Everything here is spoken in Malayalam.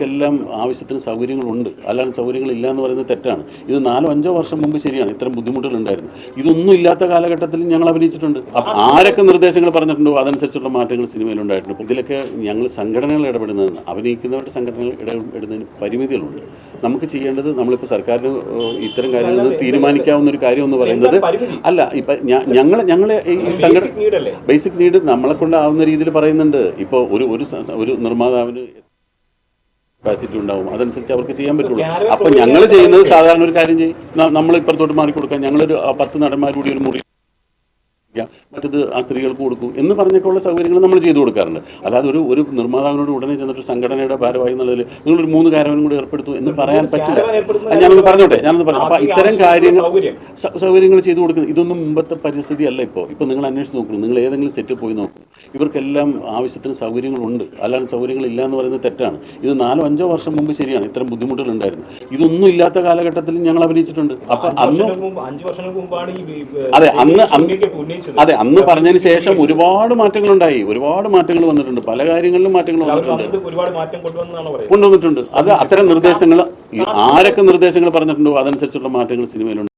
ഇവർക്കെല്ലാം ആവശ്യത്തിന് സൗകര്യങ്ങളുണ്ട്. അല്ലാതെ സൗകര്യങ്ങളില്ല എന്ന് പറയുന്നത് തെറ്റാണ്. ഇത് നാലോ അഞ്ചോ വർഷം മുമ്പ് ശരിയാണ്. ഇത്തരം ബുദ്ധിമുട്ടുകൾ ഉണ്ടായിരുന്നു ഇതൊന്നും ഇല്ലാത്ത കാലഘട്ടത്തിൽ ഞങ്ങൾ അഭിനയിച്ചിട്ടുണ്ട്. അപ്പൊ ആരൊക്കെ നിർദ്ദേശങ്ങൾ പറഞ്ഞിട്ടുണ്ടോ? അതനുസരിച്ചുള്ള മാറ്റങ്ങൾ സിനിമയിൽ ഉണ്ടായിട്ടുണ്ട് ഇതിലൊക്കെ ഞങ്ങൾ സംഘടനകൾ ഇടപെടുന്നത് അഭിനയിക്കുന്നവരുടെ സംഘടനകൾ ഇടപെടുന്നതിന് പരിമിതികളുണ്ട്. നമുക്ക് ചെയ്യേണ്ടത് നമ്മളിപ്പോൾ സർക്കാരിന് ഇത്തരം ഇത്തരം കാര്യങ്ങൾ തീരുമാനിക്കാവുന്ന ഒരു കാര്യം എന്ന് പറയുന്നത് അല്ല ഇപ്പം ഞങ്ങൾ ഞങ്ങൾ ഈ സംഘടന? ബേസിക് നീഡ് നമ്മളെ കൊണ്ടാവുന്ന രീതിയിൽ പറയുന്നുണ്ട്. ഇപ്പോൾ ഒരു ഒരു നിർമ്മാതാവിന് കപ്പാസിറ്റി ഉണ്ടാവും അതനുസരിച്ച് അവർക്ക് ചെയ്യാൻ പറ്റുള്ളൂ. അപ്പോൾ ഞങ്ങൾ ചെയ്യുന്നത് സാധാരണ ഒരു കാര്യം ചെയ്യും. നമ്മൾ ഇപ്പുറത്തോട്ട് കൊടുക്കാൻ ഞങ്ങളൊരു പത്ത് നടന്മാർ കൂടി ഒരു മുറി. മറ്റത് ആ സ്ത്രീകൾക്ക് കൊടുക്കും എന്ന് പറഞ്ഞൊക്കെയുള്ള സൗകര്യങ്ങൾ നമ്മൾ ചെയ്തു കൊടുക്കാറുണ്ട്. അല്ലാതെ ഒരു ഒരു നിർമ്മാതാവിനോട് ഉടനെ ചെന്നിട്ട് സംഘടനയുടെ ഭാരവായി എന്നുള്ളതിൽ നിങ്ങളൊരു മൂന്ന് കാരവനും കൂടി ഏർപ്പെടുത്തു എന്ന് പറയാൻ പറ്റില്ല. അത് ഞാനൊന്ന് പറഞ്ഞോട്ടെ? ഞാനൊന്ന് പറഞ്ഞു അപ്പൊ ആർക്കും ഇത്തരം കാര്യങ്ങൾ സൗകര്യങ്ങൾ ചെയ്തു കൊടുക്കുന്നത് ഇതൊന്നും മുമ്പത്തെ പരിസ്ഥിതി അല്ല ഇപ്പോൾ ഇപ്പോൾ നിങ്ങൾ അന്വേഷിച്ച് നോക്കണം നിങ്ങൾ ഏതെങ്കിലും സെറ്റ് പോയി നോക്കും. ഇവർക്കെല്ലാം ആവശ്യത്തിന് സൗകര്യങ്ങളുണ്ട്. അല്ലാതെ സൗകര്യങ്ങൾ ഇല്ല എന്ന് പറയുന്നത് തെറ്റാണ്. ഇത് നാലോ അഞ്ചോ വർഷം മുമ്പ് ശരിയാണ്. ഇത്തരം ബുദ്ധിമുട്ടുകൾ ഉണ്ടായിരുന്നു. ഇതൊന്നും ഇല്ലാത്ത കാലഘട്ടത്തിൽ ഞങ്ങൾ അഭിനയിച്ചിട്ടുണ്ട്. അപ്പൊ അന്ന് അഞ്ച് വർഷങ്ങൾക്ക് മുമ്പാണ് അതെ, അന്ന് അന്ന്. അതെ അന്ന് പറഞ്ഞതിന് ശേഷം ഒരുപാട് മാറ്റങ്ങൾ ഉണ്ടായി ഒരുപാട് മാറ്റങ്ങൾ വന്നിട്ടുണ്ട്. പല കാര്യങ്ങളിലും മാറ്റങ്ങൾ വന്നിട്ടുണ്ട്. കൊണ്ടുവന്നിട്ടുണ്ട്. അത് അത്തരം നിർദ്ദേശങ്ങൾ ആരൊക്കെ നിർദ്ദേശങ്ങൾ പറഞ്ഞിട്ടുണ്ടോ അതനുസരിച്ചുള്ള മാറ്റങ്ങൾ സിനിമയിലുണ്ട്.